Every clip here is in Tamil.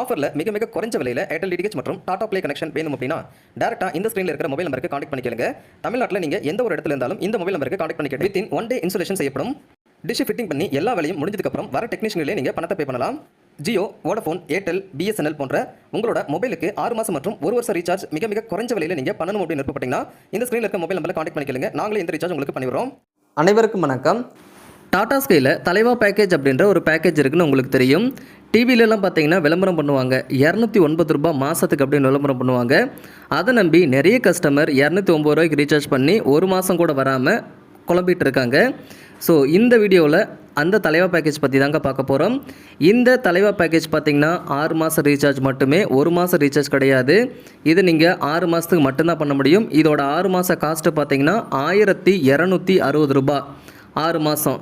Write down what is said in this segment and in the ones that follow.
ஆஃபரில் மிக மிக குறைஞ்ச விலையில் ஏர்டெல் டிடிஹெச் மற்றும் டாடா ப்ளே கனெக்ஷன் வேணும் அப்படின்னா டேரெக்டாக இந்த ஸ்க்ரீனில் இருக்கிற மொபைல் நம்பருக்கு காண்டாக்ட் பண்ணிக்கலுங்க. தமிழ்நாட்டில் நீங்கள் எந்த ஒரு இடத்துல இருந்தாலும் இந்த மொபைல் நம்பருக்கு காண்டாக்ட் பண்ணிக்கிட்டு வித்தின் ஒன் டே இன்சுலேஷன் செய்யப்படும். டிஷ் ஃபிட்டிங் பண்ணி எல்லா வேலையும் முடிஞ்சதுக்கப்புறம் வர டெக்னீஷியனிலே நீங்கள் பணத்தை பே பண்ணலாம். ஜியோ வோடஃபோன் ஏர்டெல் பிஎஸ்என்எல் போன்ற உங்களோட மொபைலுக்கு ஆறு மாதம் மற்றும் ஒரு வருஷம் ரீசார்ஜ் மிக மிக குறைஞ்ச விலையில் நீங்கள் பண்ணணும் அப்படின்னு விருப்பப்பட்டீங்கன்னா இந்த ஸ்க்ரீனில் இருக்க மொபைல் நம்பரில் காண்டாக்ட் பண்ணிக்கலுங்க. நாங்களே இந்த ரீசார்ஜ் உங்களுக்கு பண்ணிடுறோம் அனைவருக்கும் வணக்கம். டாடா ஸ்கையில் தலைவா பேக்கேஜ் அப்படின்ற ஒரு பேக்கேஜ் இருக்குன்னு உங்களுக்கு தெரியும். டிவிலெலாம் பார்த்தீங்கன்னா விளம்பரம் பண்ணுவாங்க. இரநூத்தி ஒன்பது ரூபாய் மாதத்துக்கு அப்படின்னு விளம்பரம் பண்ணுவாங்க. அதை நம்பி நிறைய கஸ்டமர் இரநூத்தி ஒம்பது ரூபாய்க்கு ரீசார்ஜ் பண்ணி ஒரு மாதம் கூட வராமல் குழம்பிட்டு இருக்காங்க. ஸோ இந்த வீடியோவில் அந்த தலைவா பேக்கேஜ் பற்றி தாங்க பார்க்க போகிறோம் இந்த தலைவா பேக்கேஜ் பார்த்தீங்கன்னா ஆறு மாதம் ரீசார்ஜ் மட்டுமே ஒரு மாதம் ரீசார்ஜ் கிடையாது. இது நீங்கள் ஆறு மாதத்துக்கு மட்டும்தான் பண்ண முடியும். இதோட ஆறு மாத காஸ்ட்டு பார்த்தீங்கன்னா ஆயிரத்தி இரநூத்தி அறுபது ரூபா. ஆறு மாதம்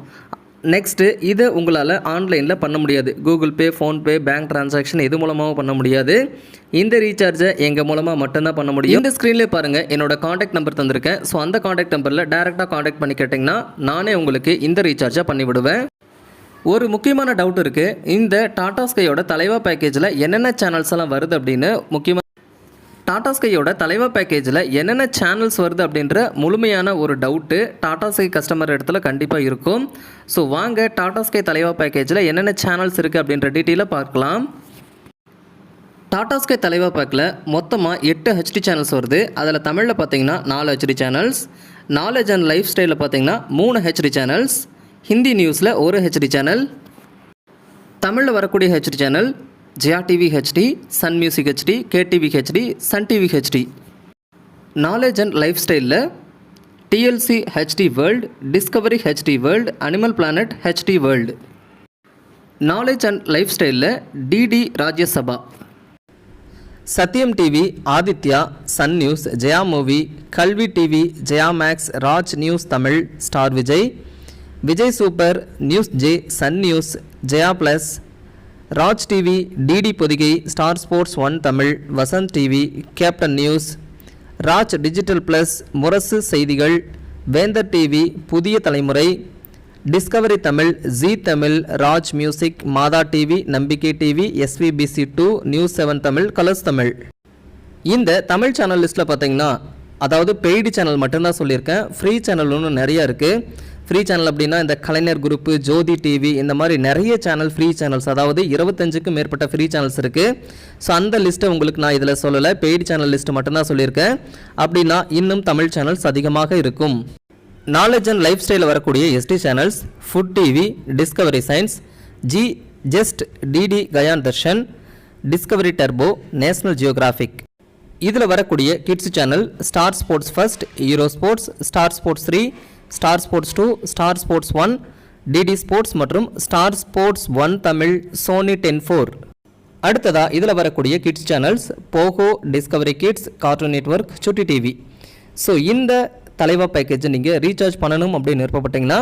நெக்ஸ்ட்டு இதை உங்களால் ஆன்லைனில் பண்ண முடியாது. Google Pay PhonePe bank transaction இது மூலமாகவும் பண்ண முடியாது. இந்த ரீசார்ஜை எங்கள் மூலமாக மட்டும்தான் பண்ண முடியும். இந்த ஸ்க்ரீன்லேயே பாருங்கள் என்னோட காண்டாக்ட் நம்பர் தந்திருக்கேன். ஸோ அந்த காண்டாக்ட் நம்பரில் டேரெக்டாக காண்டாக்ட் பண்ணி கேட்டிங்கன்னா நானே உங்களுக்கு இந்த ரீசார்ஜை பண்ணிவிடுவேன் ஒரு முக்கியமான டவுட் இருக்குது இந்த டாடா ஸ்கையோட தலைவா பேக்கேஜில் என்னென்ன சேனல்ஸ் எல்லாம் வருது அப்படின்னு முக்கியமாக டாடா ஸ்கையோட தலைவா பேக்கேஜில் என்னென்ன சேனல்ஸ் வருது அப்படின்ற முழுமையான ஒரு டவுட்டு டாடா ஸ்கை கஸ்டமர் இடத்துல கண்டிப்பாக இருக்கும். ஸோ வாங்க டாடா ஸ்கை தலைவா பேக்கேஜில் என்னென்ன சேனல்ஸ் இருக்குது அப்படின்ற டீட்டெயிலாக பார்க்கலாம். டாடா ஸ்கை தலைவா பேக்கில் மொத்தமாக எட்டு ஹெச்டி சேனல்ஸ் வருது. அதில் தமிழில் பார்த்தீங்கன்னா நாலு HD channels knowledge and life ஸ்டைலில் பார்த்தீங்கன்னா மூணு ஹெச்டி சேனல்ஸ் ஹிந்தி நியூஸில் ஒரு ஹெச்டி சேனல் தமிழில் வரக்கூடிய HD channel Jaya TV HD Sun music HD KTV HD Sun TV HD. Knowledge and life ஸ்டைலில் TLC HD world Discovery HD world Animal Planet HD world. Knowledge and life ஸ்டைலில் DD Rajya Sabha. Sathyam TV Aditya Sun news Jaya movie Kalvi TV Jaya max Raj news Tamil Star Vijay. Vijay super news J Sun news Jaya plus Raj TV DD Podhigai Star Sports one Tamil Vasanth TV captain news Raj digital plus Murasu Seithigal Vendhar TV Puthiya Thalaimurai Discovery Tamil Zee Tamil Raj music Madha TV Nambikkai TV SVBC two news seven Tamil Colors Tamil. இந்த தமிழ் சேனல் லிஸ்ட்டில் பார்த்தீங்கன்னா அதாவது பெய்டு சேனல் மட்டும்தான் சொல்லியிருக்கேன். ஃப்ரீ சேனல் ஒன்று நிறைய இருக்குது ஃப்ரீ சேனல் அப்படின்னா இந்த கலைஞர் குரூப்பு ஜோதி டிவி இந்த மாதிரி நிறைய சேனல் ஃப்ரீ சேனல்ஸ் அதாவது இருபத்தஞ்சுக்கும் மேற்பட்ட ஃப்ரீ சேனல்ஸ் இருக்குது ஸோ அந்த லிஸ்ட்டை உங்களுக்கு நான் இதில் சொல்லலை. பெய்டு சேனல் லிஸ்ட்டு மட்டும்தான் சொல்லியிருக்கேன். அப்படின்னா இன்னும் தமிழ் சேனல்ஸ் அதிகமாக இருக்கும். நாலேஜ் அண்ட் லைஃப் ஸ்டைலில் வரக்கூடிய SD channels food TV Discovery science Zee zest DD Gyan Darshan Discovery Turbo National Geographic இதில் வரக்கூடிய kids channel Star Sports first hero sports Star Sports three Star Sports two Star Sports one DD Sports மற்றும் Star Sports one Tamil Sony Ten four அடுத்ததா இதில் வரக்கூடிய kids channels Pogo Discovery Kids Cartoon Network Chutti TV so இந்த தலைவா பேக்கேஜை நீங்கள் ரீசார்ஜ் பண்ணணும் அப்படின்னு விருப்பப்பட்டீங்கன்னா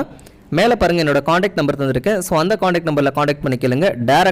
மேலே பாருங்கள் என்னோடய காண்டாக்ட் நம்பர் தந்திருக்கேன். ஸோ அந்த காண்டாக்ட் நம்பரில் காண்டாக்ட் பண்ணிக்கலுங்க டேரக்ட்